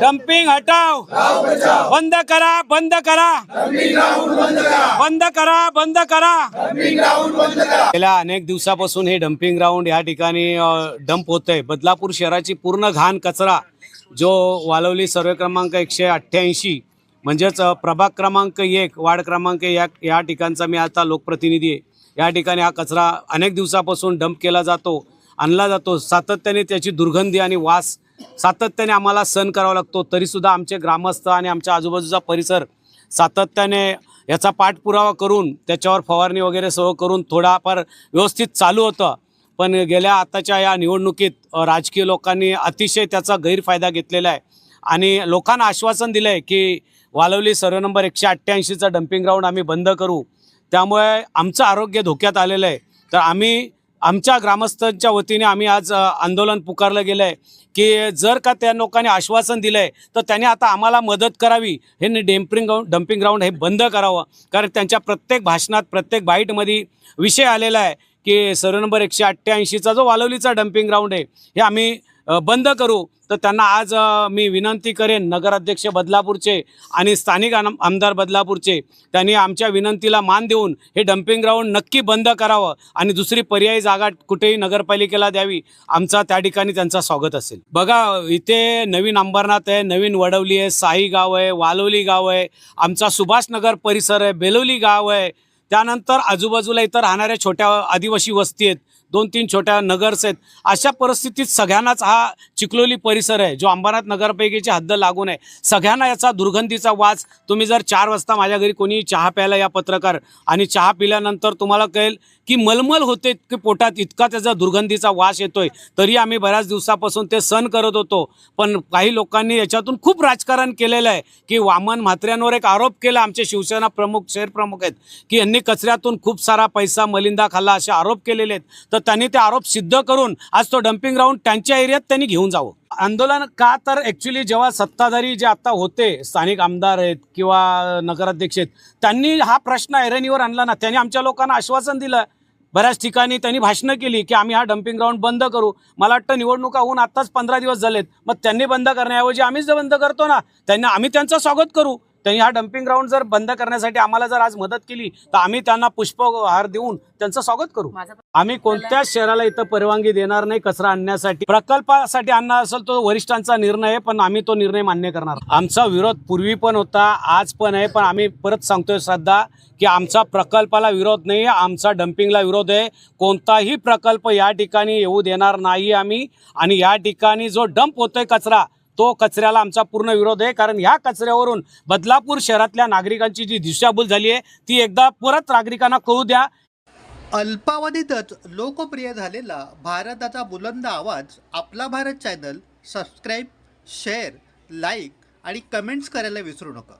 Dumping हटाव बंद करा बंद करा। बंद करा। बंद करा गेल्या अनेक दिवसापासून हे डम्पिंग ग्राउंड या ठिकाणी डंप होत आहे बदलापूर शहराची पूर्ण घाण कचरा जो वालवली सर्वे क्रमांक एकशे अठ्ठ्याऐंशी म्हणजेच प्रभाग क्रमांक एक वार्ड क्रमांक या या ठिकाणचा मी आता लोकप्रतिनिधी आहे. या ठिकाणी हा कचरा अनेक दिवसापासून डंप केला जातो आणला जातो. सातत्याने त्याची दुर्गंधी आणि वास सातत्याने आम्हाला सहन करावा लागतो. तरीसुद्धा आमचे ग्रामस्थ आणि आमच्या आजूबाजूचा परिसर सातत्याने याचा पाठपुरावा करून त्याच्यावर फवारणी वगैरे सह करून थोडाफार व्यवस्थित चालू होतं. पण गेल्या आताच्या या निवडणुकीत राजकीय लोकांनी अतिशय त्याचा गैरफायदा घेतलेला आहे. आणि लोकांना आश्वासन दिलं आहे की वालवली सर्व नंबर एकशे अठ्ठ्याऐंशीचा डम्पिंग ग्राउंड आम्ही बंद करू. त्यामुळे आमचं आरोग्य धोक्यात आलेलं आहे. तर आम्ही आमच्या ग्रामस्थांच्या वतीने आम्ही आज आंदोलन पुकारलं गेलं आहे की जर का त्या लोकांनी आश्वासन दिलं आहे तर त्यांनी आता आम्हाला मदत करावी. हे डेम्पिंग ग्राउंड डम्पिंग ग्राउंड हे बंद करावं. कारण त्यांच्या प्रत्येक भाषणात प्रत्येक बाईटमध्ये विषय आलेला आहे की सर्व नंबर एकशे अठ्ठ्याऐंशीचा जो वालवलीचा डम्पिंग ग्राउंड आहे हे आम्ही बंद करू. तर त्यांना आज मी विनंती करेन नगराध्यक्ष बदलापूरचे आणि स्थानिक आम- आमदार बदलापूरचे त्यांनी आमच्या विनंतीला मान देऊन हे डम्पिंग ग्राउंड नक्की बंद करावं आणि दुसरी पर्यायी जागा कुठेही नगरपालिकेला द्यावी आमचा त्या ठिकाणी त्यांचा स्वागत असेल. बघा इथे नवीन अंबरनाथ आहे नवीन वडवली आहे साई गाव आहे वालोली गाव आहे आमचा सुभाषनगर परिसर आहे बेलोली गाव आहे. त्यानंतर आजूबाजूला इतर राहणाऱ्या छोट्या आदिवासी वस्ती आहेत. दोन तीन छोट्या नगर्स आहेत. अशा परिस्थितीत सगळ्यांनाच हा चिखलोली परिसर आहे जो अंबरनाथ नगरपैकीची हद्द लागून आहे सगळ्यांना याचा दुर्गंधीचा वास तुम्ही जर चार वाजता माझ्या घरी कोणी चहा प्यायला या पत्रकार आणि चहा पिल्यानंतर तुम्हाला कळेल की मलमल होते की पोटात इतका त्याचा दुर्गंधीचा वास येतोय. तरी आम्ही बऱ्याच दिवसापासून ते सण करत होतो. पण काही लोकांनी याच्यातून खूप राजकारण केलेलं आहे की वामन म्हात्र्यांवर एक आरोप केला आमचे शिवसेना प्रमुख शहर प्रमुख आहेत की यांनी कचऱ्यातून खूप सारा पैसा मलिंदा खाल्ला असे आरोप केलेले आहेत. तर त्यांनी ते आरोप सिद्ध करून आज तो डम्पिंग ग्राउंड त्यांच्या एरियात त्यांनी घेऊन जावं. आंदोलन का तर ॲक्च्युली जेव्हा सत्ताधारी जे आता होते स्थानिक आमदार आहेत किंवा नगराध्यक्ष आहेत त्यांनी हा प्रश्न ऐरणीवर आणला ना. त्यांनी आमच्या लोकांना आश्वासन दिलं. बऱ्याच ठिकाणी त्यांनी भाषणं केली की आम्ही हा डम्पिंग ग्राउंड बंद करू. मला वाटतं निवडणुका होऊन आत्ताच पंधरा दिवस झालेत. मग त्यांनी बंद करण्याऐवजी आम्हीच बंद करतो ना. त्यांना आम्ही त्यांचं स्वागत करू. त्यांनी हा डम्पिंग ग्राउंड जर बंद करण्यासाठी आम्हाला जर आज मदत केली तर आम्ही त्यांना पुष्पहार देऊन त्यांचं स्वागत करू. आम्ही कोणत्याच शहराला इथं परवानगी देणार नाही कचरा आणण्यासाठी? प्रकल्पासाठी आणणार असेल तो वरिष्ठांचा निर्णय आहे पण आम्ही तो निर्णय मान्य करणार. आमचा विरोध पूर्वी पण होता आज पण आहे पण आम्ही परत सांगतोय श्रद्धा की आमचा प्रकल्पाला विरोध नाही आमचा डम्पिंगला विरोध आहे. कोणताही प्रकल्प या ठिकाणी येऊ देणार नाही आम्ही. आणि या ठिकाणी जो डंप होतोय कचरा तो कचऱ्याला आमचा पूर्ण विरोध आहे. कारण ह्या कचऱ्यावरून बदलापूर शहरातल्या नागरिकांची जी दिशाभूल झाली आहे ती एकदा परत नागरिकांना कळू द्या. अल्पावधीतच लोकप्रिय झालेला भारताचा बुलंद आवाज आपला Bharat channel subscribe share like आणि कमेंट्स करायला विसरू नका.